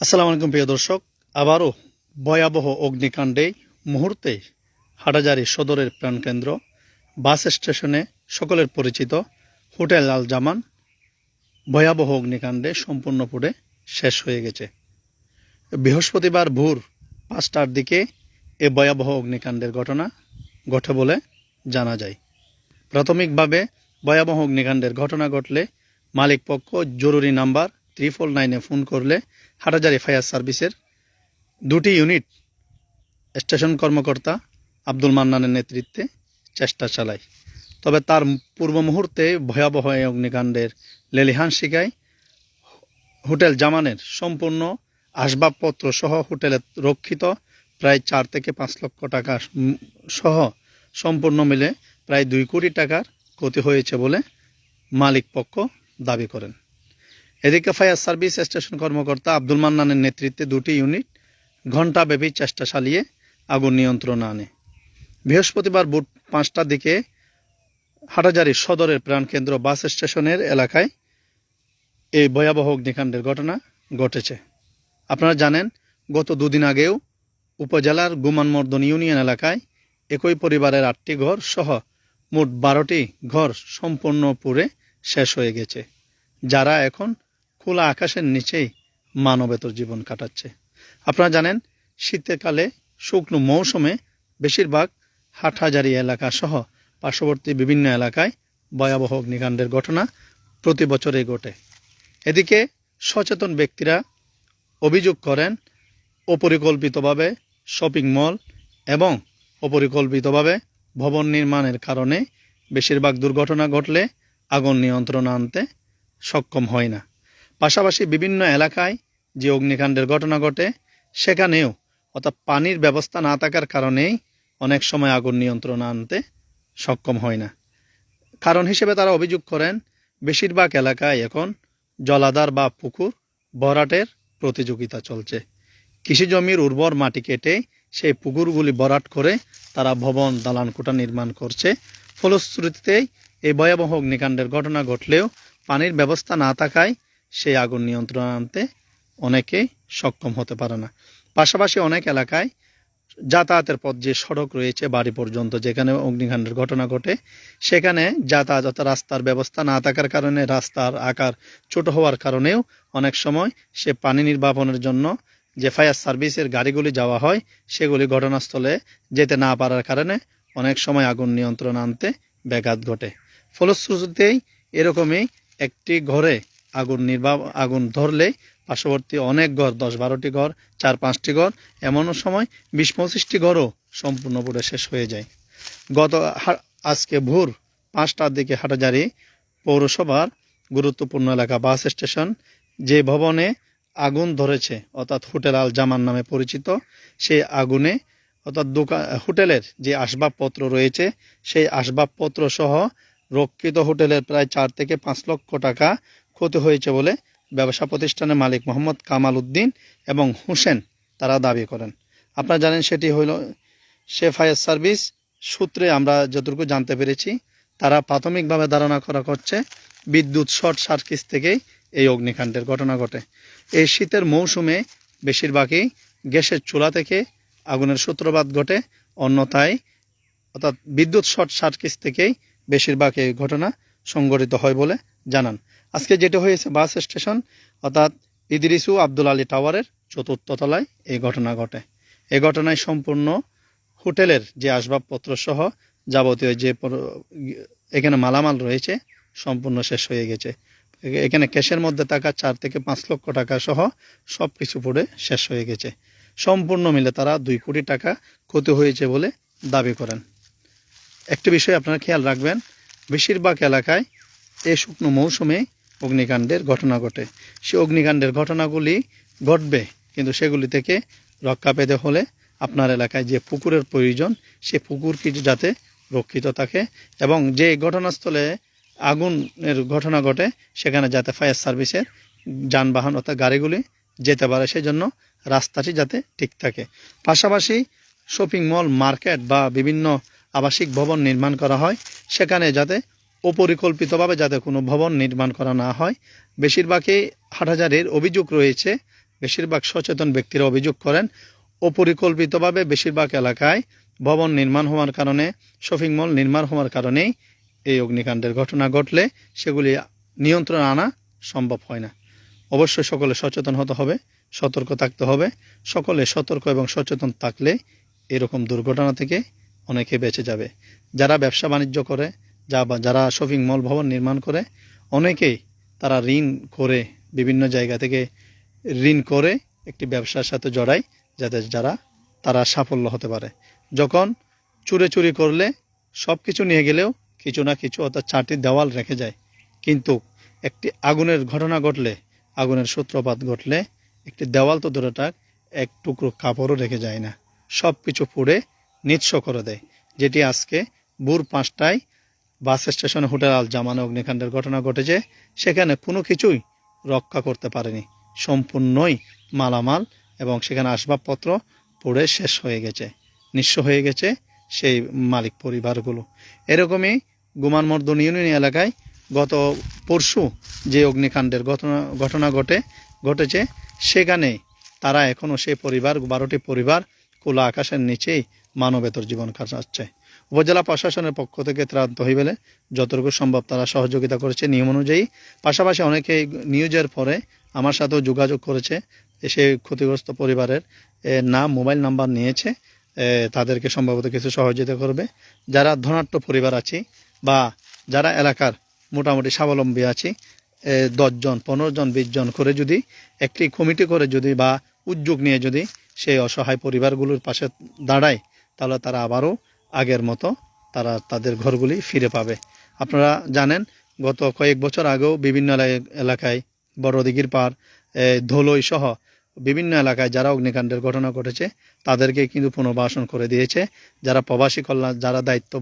আসসালামু আলাইকুম, প্রিয় দর্শক। আবারও ভয়াবহ অগ্নিকাণ্ডে মুহূর্তে হাটাজারি সদরের প্রাণকেন্দ্র, বাস স্টেশনে সকলের পরিচিত হোটেল আল জামান ভয়াবহ অগ্নিকাণ্ডে সম্পূর্ণ পুড়ে শেষ হয়ে গেছে। বৃহস্পতিবার ভোর পাঁচটার দিকে এ ভয়াবহ অগ্নিকাণ্ডের ঘটনা ঘটে বলে জানা যায়। প্রাথমিকভাবে ভয়াবহ অগ্নিকাণ্ডের ঘটনা ঘটলে মালিক পক্ষ জরুরি নাম্বার ত্রিপল নাইনে ফোন করলে হাটাজারি ফায়ার সার্ভিসের দুটি ইউনিট স্টেশন কর্মকর্তা আব্দুল মান্নানের নেতৃত্বে চেষ্টা চালায়। তবে তার পূর্ব মুহূর্তে ভয়াবহ এই অগ্নিকাণ্ডের লেলিহান শিকায় হোটেল জামানের সম্পূর্ণ আসবাবপত্র সহ হোটেলে রক্ষিত প্রায় চার থেকে পাঁচ লক্ষ টাকা সহ সম্পূর্ণ মিলে প্রায় দুই কোটি টাকার ক্ষতি হয়েছে বলে মালিক পক্ষ দাবি করেন। এদিকে ফায়ার সার্ভিস স্টেশন কর্মকর্তা আব্দুল মান্নানের নেতৃত্বে দুটি ইউনিট ঘণ্টাব্যাপী চেষ্টা চালিয়ে আগুন নিয়ন্ত্রণে আনে। বৃহস্পতিবার বুট পাঁচটার দিকে হাটাজারি সদরের প্রাণকেন্দ্র বাস স্টেশনের এলাকায় এই ভয়াবহ অগ্নিকাণ্ডের ঘটনা ঘটেছে। আপনারা জানেন, গত দুদিন আগেও উপজেলার গুমানমর্দন ইউনিয়ন এলাকায় একই পরিবারের আটটি ঘর সহ মোট বারোটি ঘর সম্পূর্ণ পুড়ে শেষ হয়ে গেছে, যারা এখন খোলা আকাশের নিচেই মানবেতর জীবন কাটাচ্ছে। আপনারা জানেন শীতকালে শুকনো মৌসুমে বেশিরভাগ হাটহাজারি এলাকা সহ পার্শ্ববর্তী বিভিন্ন এলাকায় ভয়াবহ অগ্নিকাণ্ডের ঘটনা প্রতি বছরেই ঘটে। এদিকে সচেতন ব্যক্তিরা অভিযোগ করেন, অপরিকল্পিতভাবে শপিং মল এবং অপরিকল্পিতভাবে ভবন নির্মাণের কারণে বেশিরভাগ দুর্ঘটনা ঘটলে আগুন নিয়ন্ত্রণ আনতে সক্ষম হয় না। পাশাপাশি বিভিন্ন এলাকায় যে অগ্নিকাণ্ডের ঘটনা ঘটে, সেখানেও অর্থাৎ পানির ব্যবস্থা না থাকার কারণেই অনেক সময় আগুন নিয়ন্ত্রণ আনতে সক্ষম হয় না। কারণ হিসেবে তারা অভিযোগ করেন, বেশিরভাগ এলাকায় এখন জলাধার বা পুকুর ভরাটের প্রতিযোগিতা চলছে। কৃষি জমির উর্বর মাটি কেটে সেই পুকুরগুলি ভরাট করে তারা ভবন, দালান কোঠা নির্মাণ করছে। ফলশ্রুতিতেই এই ভয়াবহ অগ্নিকাণ্ডের ঘটনা ঘটলেও পানির ব্যবস্থা না থাকায় সেই আগুন নিয়ন্ত্রণ আনতে অনেকেই সক্ষম হতে পারে না। পাশাপাশি অনেক এলাকায় যাতায়াতের পথ, যে সড়ক রয়েছে বাড়ি পর্যন্ত, যেখানে অগ্নিকাণ্ডের ঘটনা ঘটে, সেখানে যাতায়াত রাস্তার ব্যবস্থা না থাকার কারণে রাস্তার আকার ছোট হওয়ার কারণেও অনেক সময় সে পানি নির্বাপনের জন্য যে ফায়ার সার্ভিসের গাড়িগুলি যাওয়া হয়, সেগুলি ঘটনাস্থলে যেতে না পারার কারণে অনেক সময় আগুন নিয়ন্ত্রণ আনতে ব্যাঘাত ঘটে। ফলশ্রুতিতেই এরকমই একটি ঘরে আগুন নির্বাপ আগুন ধরলে পার্শ্ববর্তী অনেক ঘর, দশ বারোটি ঘর, চার পাঁচটি ঘর, এমনও সময় বিশ পঁচিশটি ঘরও সম্পূর্ণ পুড়ে শেষ হয়ে যায়। গত আজকে ভোর পাঁচটার দিকে হাটাজারি পৌরসভার গুরুত্বপূর্ণ এলাকা বাস স্টেশন যে ভবনে আগুন ধরেছে, অর্থাৎ হোটেল আল জামান নামে পরিচিত, সেই আগুনে, অর্থাৎ দোকান হোটেলের যে আসবাবপত্র রয়েছে, সেই আসবাবপত্র সহ রক্ষিত হোটেলের প্রায় চার থেকে পাঁচ লক্ষ টাকা ক্ষতি হয়েছে বলে ব্যবসা প্রতিষ্ঠানের মালিক মোহাম্মদ কামাল উদ্দিন এবং হুসেন তারা দাবি করেন। আপনারা জানেন সেটি হইল সে ফায়ার সার্ভিস সূত্রে আমরা যতটুকু জানতে পেরেছি, তারা প্রাথমিকভাবে ধারণা করা করছে বিদ্যুৎ শর্ট সার্কিট থেকেই এই অগ্নিকাণ্ডের ঘটনা ঘটে। এই শীতের মৌসুমে বেশিরভাগই গ্যাসের চুলা থেকে আগুনের সূত্রপাত ঘটে, অন্যথায় অর্থাৎ বিদ্যুৎ শর্ট সার্কিট থেকেই বেশিরভাগ এই ঘটনা সংঘটিত হয় বলে জানান। আজকে যেটা হয়েছে বাস স্টেশন, অর্থাৎ ইদ্রিসু আব্দুল আলী টাওয়ারের চতুর্থ তলায় এই ঘটনা ঘটে। এই ঘটনায় সম্পূর্ণ হোটেলের যে আসবাবপত্র সহ যাবতীয় যে এখানে মালামাল রয়েছে, সম্পূর্ণ শেষ হয়ে গেছে। এখানে ক্যাশের মধ্যে থাকা চার থেকে পাঁচ লক্ষ টাকা সহ সব কিছু পড়ে শেষ হয়ে গেছে। সম্পূর্ণ মিলে তারা দুই কোটি টাকা ক্ষতি হয়েছে বলে দাবি করেন। একটি বিষয় আপনারা খেয়াল রাখবেন, বেশিরভাগ এলাকায় এই শুকনো মৌসুমে অগ্নিকাণ্ডের ঘটনা ঘটে। সে অগ্নিকাণ্ডের ঘটনাগুলি ঘটবে, কিন্তু সেগুলি থেকে রক্ষা পেতে হলে আপনার এলাকায় যে পুকুরের প্রয়োজন, সে পুকুরটি যাতে রক্ষিত থাকে এবং যে ঘটনাস্থলে আগুনের ঘটনা ঘটে, সেখানে যাতে ফায়ার সার্ভিসের যানবাহন অর্থাৎ গাড়িগুলি যেতে পারে সেই জন্য রাস্তাটি যাতে ঠিক থাকে। পাশাপাশি শপিং মল, মার্কেট বা বিভিন্ন আবাসিক ভবন নির্মাণ করা হয়, সেখানে যাতে অপরিকল্পিতভাবে যাতে কোনো ভবন নির্মাণ করা না হয়। বেশিরভাগই হাটহাজারির অভিযোগ রয়েছে, বেশিরভাগ সচেতন ব্যক্তিরা অভিযোগ করেন, অপরিকল্পিতভাবে বেশিরভাগ এলাকায় ভবন নির্মাণ হওয়ার কারণে, শপিং মল নির্মাণ হওয়ার কারণেই এই অগ্নিকাণ্ডের ঘটনা ঘটলে সেগুলি নিয়ন্ত্রণ আনা সম্ভব হয় না। অবশ্যই সকলে সচেতন হতে হবে, সতর্ক থাকতে হবে। সকলে সতর্ক এবং সচেতন থাকলে এরকম দুর্ঘটনা থেকে অনেকে বেঁচে যাবে। যারা ব্যবসা বাণিজ্য করে যা যারা শপিং মল ভবন নির্মাণ করে, অনেকেই তারা ঋণ করে বিভিন্ন জায়গা থেকে ঋণ করে একটি ব্যবসার সাথে জড়ায়, যাতে যারা, তারা সাফল্য হতে পারে। যখন চুরে চুরি করলে সব কিছু নিয়ে গেলেও কিছু না কিছু অর্থাৎ চারটি দেওয়াল রেখে যায়। কিন্তু একটি আগুনের ঘটনা ঘটলে, আগুনের সূত্রপাত ঘটলে একটি দেওয়াল তো থাক, এক টুকরো কাপড়ও রেখে যায় না। সব কিছু পুড়ে নিঃস্ব করে দেয়, যেটি আজকে ভোর পাঁচটায় বাস স্টেশনে, হোটেল আল জামানে অগ্নিকাণ্ডের ঘটনা ঘটেছে। সেখানে কোনো কিছুই রক্ষা করতে পারেনি। সম্পূর্ণই মালামাল এবং সেখানে আসবাবপত্র পড়ে শেষ হয়ে গেছে, নিঃস্ব হয়ে গেছে সেই মালিক পরিবারগুলো। এরকমই গুমানমর্দন ইউনিয়ন এলাকায় গত পরশু যে অগ্নিকাণ্ডের ঘটনা ঘটনা ঘটে, ঘটেছে সেখানে তারা এখনও সেই পরিবার, বারোটি পরিবার খোলা আকাশের নিচেই মানবেতর জীবন কাটাচ্ছে উপজেলা প্রশাসনের পক্ষ থেকে ত্রাণ তহবিলে যতটুকু সম্ভব তারা সহযোগিতা করেছে নিয়ম অনুযায়ী। পাশাপাশি অনেকে নিউজের পরে আমার সাথেও যোগাযোগ করেছে, এসে ক্ষতিগ্রস্ত পরিবারের নাম, মোবাইল নাম্বার নিয়েছে তাদেরকে সম্ভবত কিছু সহযোগিতা করবে। যারা ধনাট্য পরিবার আছে বা যারা এলাকার মোটামুটি স্বাবলম্বী আছে দশজন পনেরো জন, বিশ জন করে যদি, একটি কমিটি করে যদি বা উদ্যোগ নিয়ে যদি সেই অসহায় পরিবারগুলোর পাশে দাঁড়ায় তাহলে তারা আবারও আগের মতো তারা তাদের ঘরগুলি ফিরে পাবে। আপনারা জানেন, গত কয়েক বছর আগেও বিভিন্ন এলাকায় বড় দিঘির পাড় ধলই সহ বিভিন্ন এলাকায় যারা অগ্নিকাণ্ডের ঘটনা ঘটেছে, তাদেরকে কিন্তু পুনর্বাসন করে দিয়েছে। যারা প্রবাসী কল্যাণ, যারা দায়িত্ব,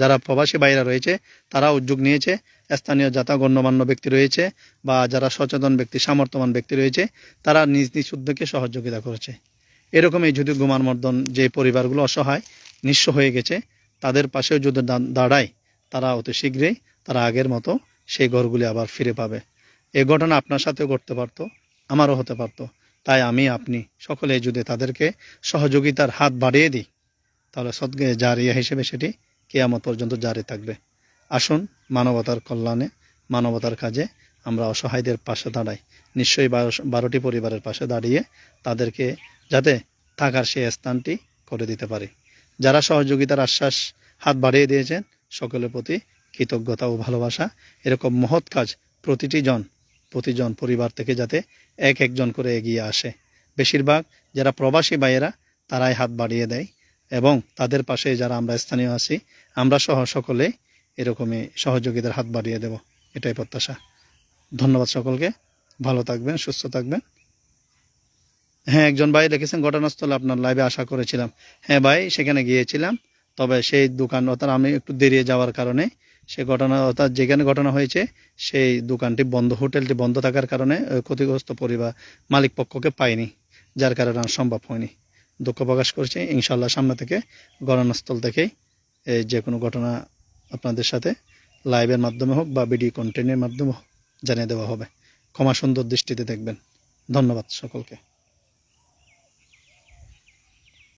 যারা প্রবাসী বাইরা রয়েছে তারা উদ্যোগ নিয়েছে। স্থানীয় যাতা গণ্যমান্য ব্যক্তি রয়েছে বা যারা সচেতন ব্যক্তি, সামর্থ্যবান ব্যক্তি রয়েছে, তারা নিজ নিজ উদ্যোগে সহযোগিতা করেছে। এরকমই যদি গুমান মর্দন যে পরিবারগুলো অসহায়, নিঃস্ব হয়ে গেছে, তাদের পাশেও যদি দাঁড়ায়, তারা অতি শীঘ্রই তারা আগের মতো সেই ঘরগুলি আবার ফিরে পাবে। এই ঘটনা আপনার সাথেও ঘটতে পারতো, আমারও হতে পারতো। তাই আমি, আপনি সকলে যদি তাদেরকে সহযোগিতার হাত বাড়িয়ে দিই, তাহলে সদ্গে জারিয়া হিসেবে সেটি কেয়ামত পর্যন্ত জারি থাকবে। আসুন, মানবতার কল্যাণে, মানবতার কাজে আমরা অসহায়দের পাশে দাঁড়াই। নিশ্চয়ই বারো- বারোটি পরিবারের পাশে দাঁড়িয়ে তাদেরকে যাতে থাকার সেই স্থানটি করে দিতে পারি। যারা সহযোগিতার আশ্বাস হাত বাড়িয়ে দিয়েছেন, সকলের প্রতি কৃতজ্ঞতা ও ভালোবাসা। এরকম মহৎ কাজ প্রতিটি জন প্রতিজন পরিবার থেকে যাতে এক একজন করে এগিয়ে আসে। বেশিরভাগ যারা প্রবাসী ভাইয়েরা, তারাই হাত বাড়িয়ে দেয় এবং তাদের পাশে যারা আমরা স্থানীয় আছি, আমরা সহ সকলে এরকমই সহযোগিতার হাত বাড়িয়ে দেব। এটাই প্রত্যাশা। ধন্যবাদ সকলকে। ভালো থাকবেন, সুস্থ থাকবেন। হ্যাঁ একজন ভাই লিখেছেন ঘটনাস্থলে আপনার লাইভে আশা করেছিলাম। হ্যাঁ ভাই, সেখানে গিয়েছিলাম। তবে সেই দোকান অর্থাৎ আমি একটু দেরিয়ে যাওয়ার কারণে সে ঘটনা অর্থাৎ যেখানে ঘটনা হয়েছে, সেই দোকানটি বন্ধ, হোটেলটি বন্ধ থাকার কারণে ক্ষতিগ্রস্ত পরিবার মালিক পক্ষকে পাইনি যার কারণে সম্ভব হয়নি। দুঃখ প্রকাশ করছি ইনশাল্লাহ সামনে থেকে ঘটনাস্থল থেকেই যে কোনো ঘটনা আপনাদের সাথে লাইভের মাধ্যমে হোক বা ভিডিও কন্টেন্টের মাধ্যমে হোক, জানিয়ে দেওয়া হবে। ক্ষমা সুন্দর দৃষ্টিতে দেখবেন। ধন্যবাদ সকলকে।